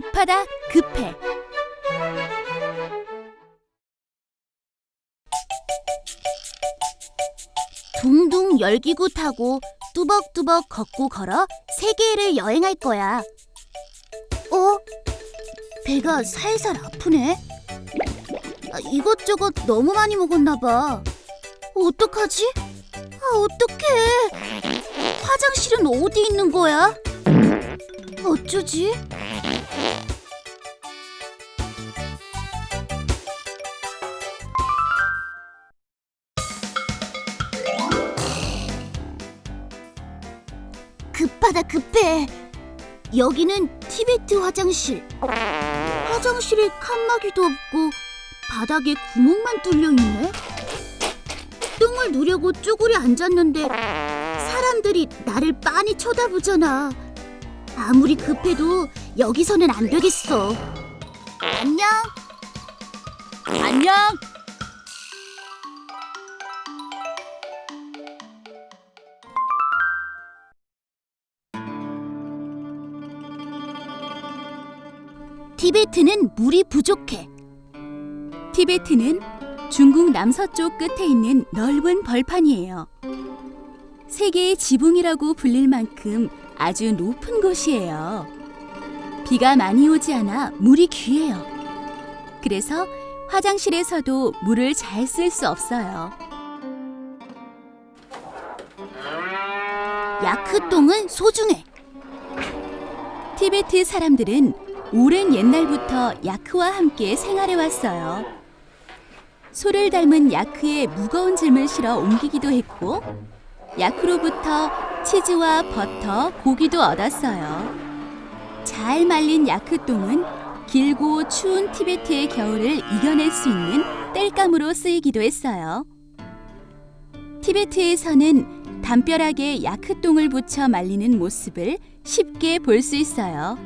급하다 급해 둥둥 열기구 타고 뚜벅뚜벅 걷고 걸어 세계를 여행할 거야. 어? 배가 살살 아프네. 아, 이것저것 너무 많이 먹었나 봐. 어떡하지? 아, 어떡해. 화장실은 어디 있는 거야? 어쩌지? 급하다 급해. 여기는 티베트 화장실. 화장실에 칸막이도 없고 바닥에 구멍만 뚫려 있네. 똥을 누려고 쪼그려 앉았는데 사람들이 나를 빤히 쳐다보잖아. 아무리 급해도 여기서는 안 되겠어. 안녕. 안녕. 티베트는 물이 부족해. 티베트는 중국 남서쪽 끝에 있는 넓은 벌판이에요. 세계의 지붕이라고 불릴 만큼 아주 높은 곳이에요. 비가 많이 오지 않아 물이 귀해요. 그래서 화장실에서도 물을 잘 쓸 수 없어요. 야크똥은 소중해. 티베트 사람들은 오랜 옛날부터 야크와 함께 생활해 왔어요. 소를 닮은 야크에 무거운 짐을 실어 옮기기도 했고, 야크로부터 치즈와 버터, 고기도 얻었어요. 잘 말린 야크똥은 길고 추운 티베트의 겨울을 이겨낼 수 있는 땔감으로 쓰이기도 했어요. 티베트에서는 담벼락에 야크똥을 붙여 말리는 모습을 쉽게 볼 수 있어요.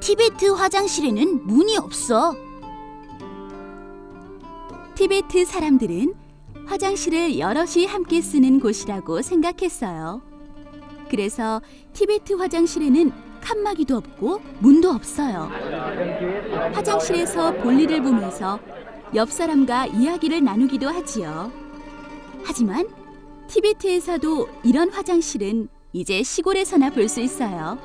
티베트 화장실에는 문이 없어. 티베트 사람들은 화장실을 여럿이 함께 쓰는 곳이라고 생각했어요. 그래서 티베트 화장실에는 칸막이도 없고 문도 없어요. 화장실에서 볼일을 보면서 옆 사람과 이야기를 나누기도 하지요. 하지만 티베트에서도 이런 화장실은 이제 시골에서나 볼 수 있어요.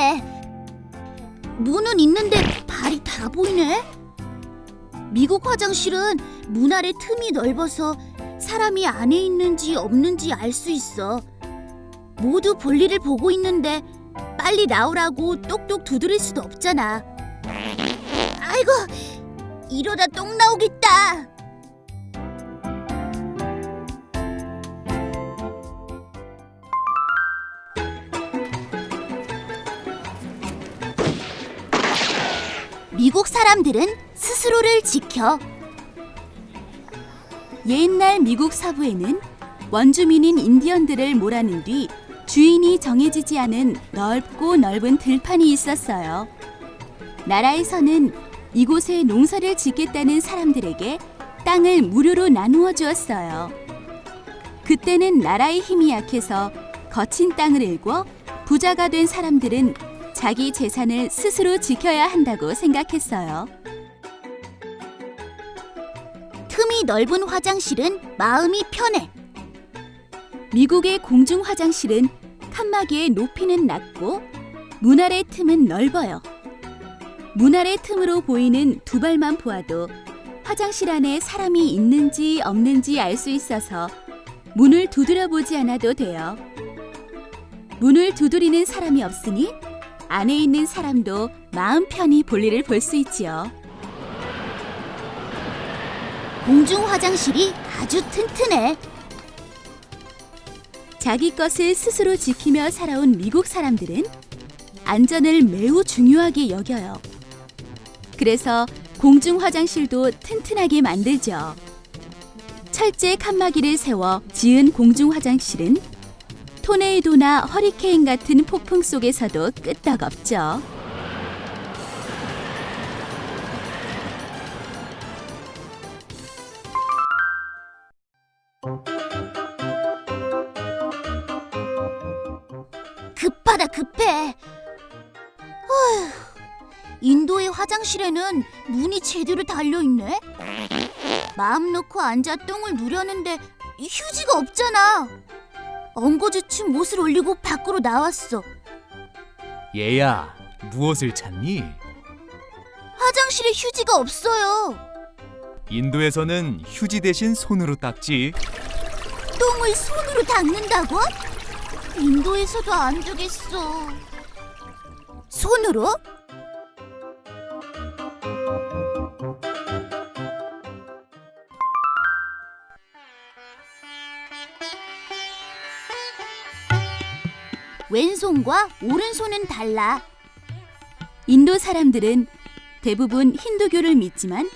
해. 문은 있는데 발이 다 보이네. 미국 화장실은 문 아래 틈이 넓어서 사람이 안에 있는지 없는지 알 수 있어. 모두 볼일을 보고 있는데 빨리 나오라고 똑똑 두드릴 수도 없잖아. 아이고, 이러다 똥 나오겠다. 미국 사람들은 스스로를 지켜. 옛날 미국 서부에는 원주민인 인디언들을 몰아낸 뒤 주인이 정해지지 않은 넓고 넓은 들판이 있었어요. 나라에서는 이곳에 농사를 짓겠다는 사람들에게 땅을 무료로 나누어 주었어요. 그때는 나라의 힘이 약해서 거친 땅을 일궈 부자가 된 사람들은 자기 재산을 스스로 지켜야 한다고 생각했어요. 틈이 넓은 화장실은 마음이 편해. 미국의 공중 화장실은 칸막이의 높이는 낮고 문 아래 틈은 넓어요. 문 아래 틈으로 보이는 두 발만 보아도 화장실 안에 사람이 있는지 없는지 알 수 있어서 문을 두드려 보지 않아도 돼요. 문을 두드리는 사람이 없으니 안에 있는 사람도 마음 편히 볼일을 볼 수 있지요. 공중 화장실이 아주 튼튼해. 자기 것을 스스로 지키며 살아온 미국 사람들은 안전을 매우 중요하게 여겨요. 그래서 공중 화장실도 튼튼하게 만들죠. 철제 칸막이를 세워 지은 공중 화장실은 토네이도나 허리케인 같은 폭풍 속에서도 끄떡없죠. 급하다 급해. 어휴, 인도의 화장실에는 문이 제대로 달려 있네. 마음 놓고 앉아 똥을 누려는데 휴지가 없잖아. 엉거주춤 옷을 올리고 밖으로 나왔어. 얘야, 무엇을 찾니? 화장실에 휴지가 없어요. 인도에서는 휴지 대신 손으로 닦지. 똥을 손으로 닦는다고? 인도에서도 안 되겠어. 손으로? 왼손과 오른손은 달라. 인도 사람들은 대부분 힌두교를 믿지만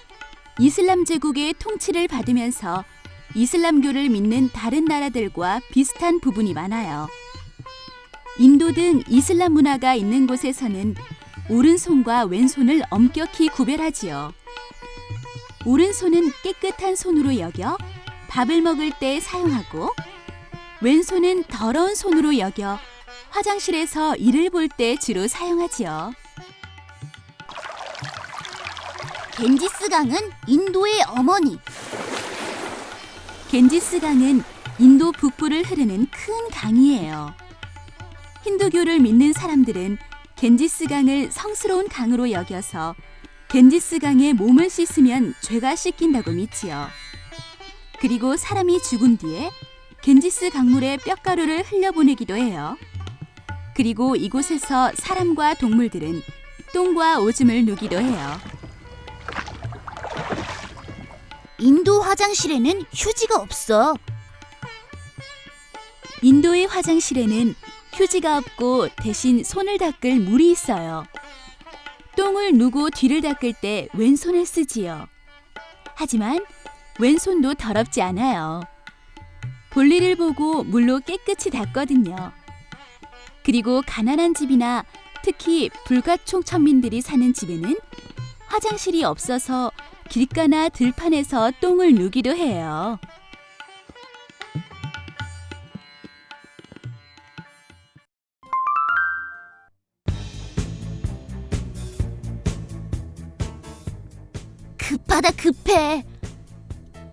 이슬람 제국의 통치를 받으면서 이슬람교를 믿는 다른 나라들과 비슷한 부분이 많아요. 인도 등 이슬람 문화가 있는 곳에서는 오른손과 왼손을 엄격히 구별하지요. 오른손은 깨끗한 손으로 여겨 밥을 먹을 때 사용하고 왼손은 더러운 손으로 여겨 화장실에서 일을 볼 때 주로 사용하지요. 겐지스 강은 인도의 어머니. 겐지스 강은 인도 북부를 흐르는 큰 강이에요. 힌두교를 믿는 사람들은 겐지스 강을 성스러운 강으로 여겨서 겐지스 강에 몸을 씻으면 죄가 씻긴다고 믿지요. 그리고 사람이 죽은 뒤에 겐지스 강물에 뼈가루를 흘려보내기도 해요. 그리고 이곳에서 사람과 동물들은 똥과 오줌을 누기도 해요. 인도 화장실에는 휴지가 없어. 인도의 화장실에는 휴지가 없고 대신 손을 닦을 물이 있어요. 똥을 누고 뒤를 닦을 때 왼손을 쓰지요. 하지만 왼손도 더럽지 않아요. 볼일을 보고 물로 깨끗이 닦거든요. 그리고 가난한 집이나 특히 불가총 천민들이 사는 집에는 화장실이 없어서 길가나 들판에서 똥을 누기도 해요. 급하다 급해.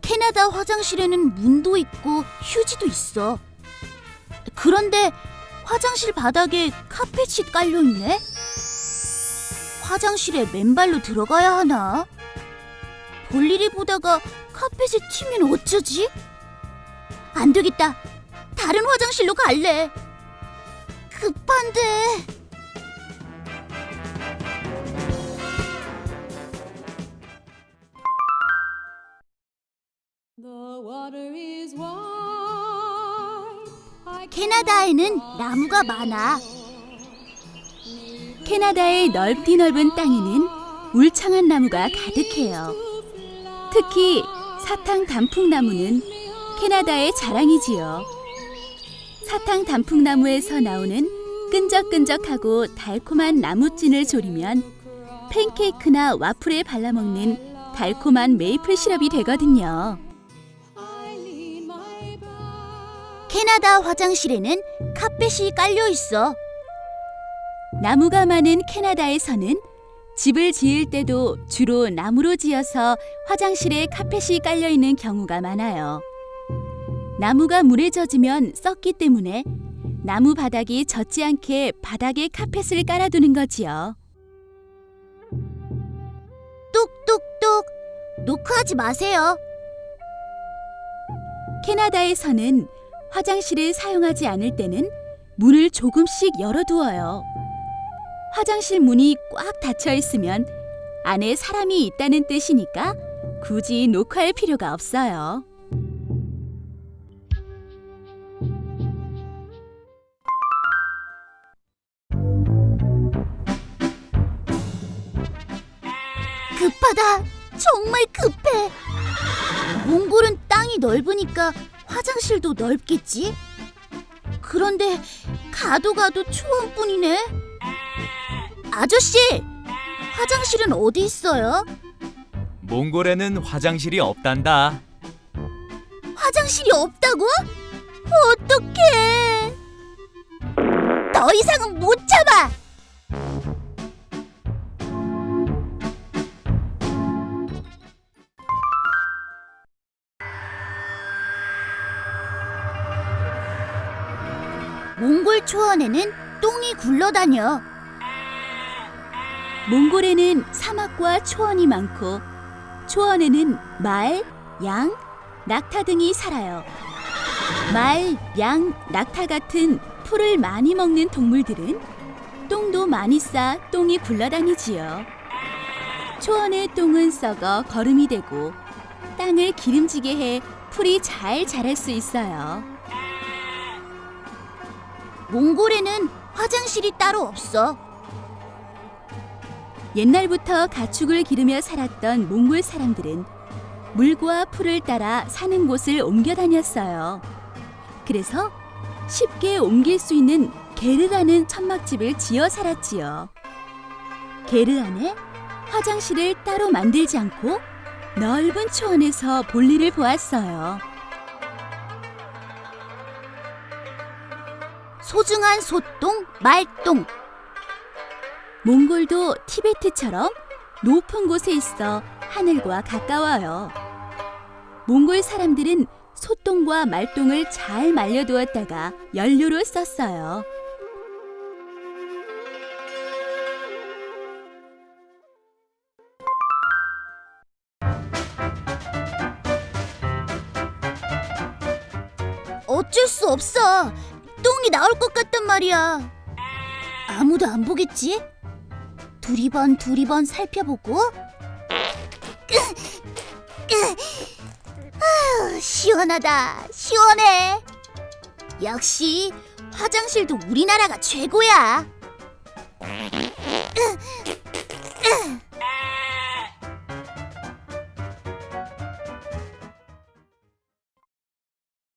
캐나다 화장실에는 문도 있고 휴지도 있어. 그런데 화장실 바닥에 카펫이 깔려 있네. 화장실에 맨발로 들어가야 하나? 볼일이 보다가 카펫에 튀면 어쩌지? 안 되겠다. 다른 화장실로 갈래. 급한데. 캐나다에는 나무가 많아. 캐나다의 넓디 넓은 땅에는 울창한 나무가 가득해요. 특히 사탕 단풍나무는 캐나다의 자랑이지요. 사탕 단풍나무에서 나오는 끈적끈적하고 달콤한 나무찐을 졸이면 팬케이크나 와플에 발라먹는 달콤한 메이플 시럽이 되거든요. 캐나다 화장실에는 카펫이 깔려 있어. 나무가 많은 캐나다에서는 집을 지을 때도 주로 나무로 지어서 화장실에 카펫이 깔려 있는 경우가 많아요. 나무가 물에 젖으면 썩기 때문에 나무 바닥이 젖지 않게 바닥에 카펫을 깔아두는 거지요. 뚝뚝뚝 노크하지 마세요. 캐나다에서는 화장실을 사용하지 않을 때는 문을 조금씩 열어두어요. 화장실 문이 꽉 닫혀 있으면 안에 사람이 있다는 뜻이니까 굳이 녹화할 필요가 없어요. 급하다. 정말 급해. 몽골은 땅이 넓으니까 화장실도 넓겠지? 그런데 가도 가도 초원뿐이네. 아저씨, 화장실은 어디 있어요? 몽골에는 화장실이 없단다. 화장실이 없다고? 어떡해. 더 이상은 못 참아. 몽골 초원에는 똥이 굴러다녀. 몽골에는 사막과 초원이 많고 초원에는 말, 양, 낙타 등이 살아요. 말, 양, 낙타 같은 풀을 많이 먹는 동물들은 똥도 많이 싸 똥이 굴러다니지요. 초원의 똥은 썩어 거름이 되고 땅을 기름지게 해 풀이 잘 자랄 수 있어요. 몽골에는 화장실이 따로 없어. 옛날부터 가축을 기르며 살았던 몽골 사람들은 물과 풀을 따라 사는 곳을 옮겨 다녔어요. 그래서 쉽게 옮길 수 있는 게르라는 천막집을 지어 살았지요. 게르 안에 화장실을 따로 만들지 않고 넓은 초원에서 볼일을 보았어요. 소중한 소똥, 말똥. 몽골도 티베트처럼 높은 곳에 있어 하늘과 가까워요. 몽골 사람들은 소똥과 말똥을 잘 말려두었다가 연료로 썼어요. 어쩔 수 없어. 똥이 나올 것 같단 말이야. 아무도 안 보겠지? 두리번 두리번 살펴보고 아유, 시원하다 시원해 역시 화장실도 우리나라가 최고야